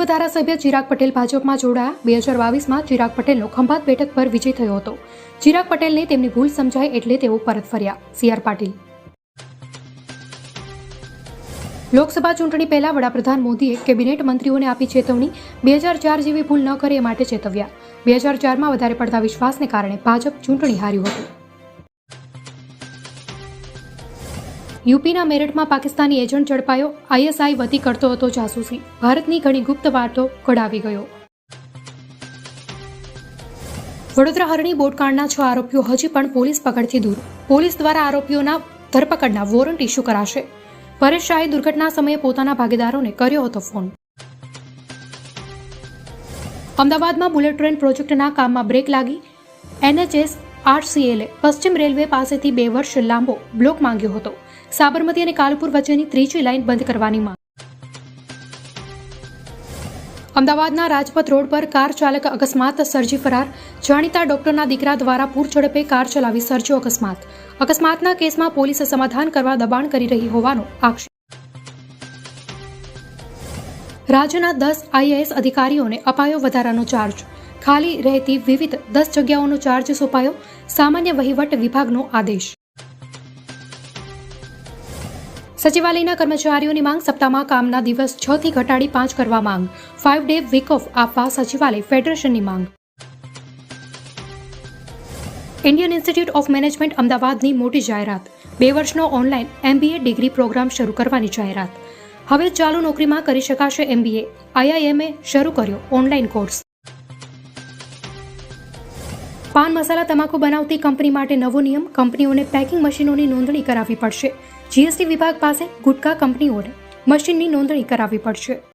ધારાસભ્ય ચિરાગ પટેલ ભાજપમાં જોડાયા. બે હજાર બાવીસમાં ચિરાગ પટેલનો ખંભાત બેઠક પર વિજય થયો હતો. ચિરાગ પટેલને તેમની ભૂલ સમજાય એટલે તેઓ પરત ફર્યા. સીઆર પાટીલ. લોકસભા ચૂંટણી પહેલા વડાપ્રધાન મોદીએ કેબિનેટ મંત્રીઓને આપી ચેતવણી. બે હજાર ચાર જેવી ભૂલ ન કરે એ માટે ચેતવ્યા. બે હજાર ચારમાં વધારે પડતા વિશ્વાસને કારણે ભાજપ ચૂંટણી હાર્યું હતું. યુપીના મેરઠમાં પાકિસ્તાની એજન્ટ ઝડપાયો. આઈએસઆઈ વધી કરતો હતો જાસૂસી. ભારતની ઘણી ગુપ્ત વાતો કઢાવી ગયો. વડોદરા હરણી બોટકાંડના છ આરોપીઓ હજી પણ પોલીસ પકડથી દૂર. પોલીસ દ્વારા આરોપીઓના ધરપકડના વોરંટ ઇસ્યુ કરાશે. પરેશ શાહે દુર્ઘટના સમયે પોતાના ભાગીદારોને કર્યો હતો ફોન. અમદાવાદમાં બુલેટ ટ્રેન પ્રોજેક્ટના કામમાં બ્રેક લાગી. એનએચએસ આરસીએલે પશ્ચિમ રેલવે પાસેથી બે વર્ષ લાંબો બ્લોક માંગ્યો હતો. સાબરમતી અને કાલપુર વચ્ચેની ત્રીજી લાઇન બંધ કરવાની માંગ. અમદાવાદના રાજપથ રોડ પર કાર ચાલક અકસ્માત સર્જી ફરાર. જાણીતા ડોક્ટરના દીકરા દ્વારા પૂર ઝડપે કાર ચલાવી સર્જ્યો અકસ્માત. અકસ્માતના કેસમાં પોલીસ સમાધાન કરવા દબાણ કરી રહી હોવાનો આક્ષેપ. રાજ્યના દસ આઈએએસ અધિકારીઓને અપાયો વધારાનો ચાર્જ. ખાલી રહેતી વિવિધ દસ જગ્યાઓનો ચાર્જ સોંપાયો. સામાન્ય વહીવટ વિભાગનો આદેશ. સચિવાલયના કર્મચારીઓની માંગ સપ્તાહમાં કામના દિવસ છ થી ઘટાડી પાંચ કરવા માંગ. ફાઇવ ડે વીક ઓફ આપવા સચિવાલય ફેડરેશનની માંગ. ઇન્ડિયન ઇન્સ્ટિટ્યૂટ ઓફ મેનેજમેન્ટ અમદાવાદની મોટી જાહેરાત. બે વર્ષનો ઓનલાઈન એમબીએ ડિગ્રી પ્રોગ્રામ શરૂ કરવાની જાહેરાત. હવે ચાલુ નોકરીમાં કરી શકાશે એમબીએ આઈઆઈએમએ શરૂ કર્યો ઓનલાઈન કોર્સ પાન મસાલા તમાકુ બનાવતી કંપની માટે નવો નિયમ, કંપનીઓને પેકિંગ મશીનોની નોંધણી કરાવવી પડશે. જીએસટી વિભાગ પાસે ગુટખા કંપનીઓને મશીનની નોંધણી કરાવવી પડશે.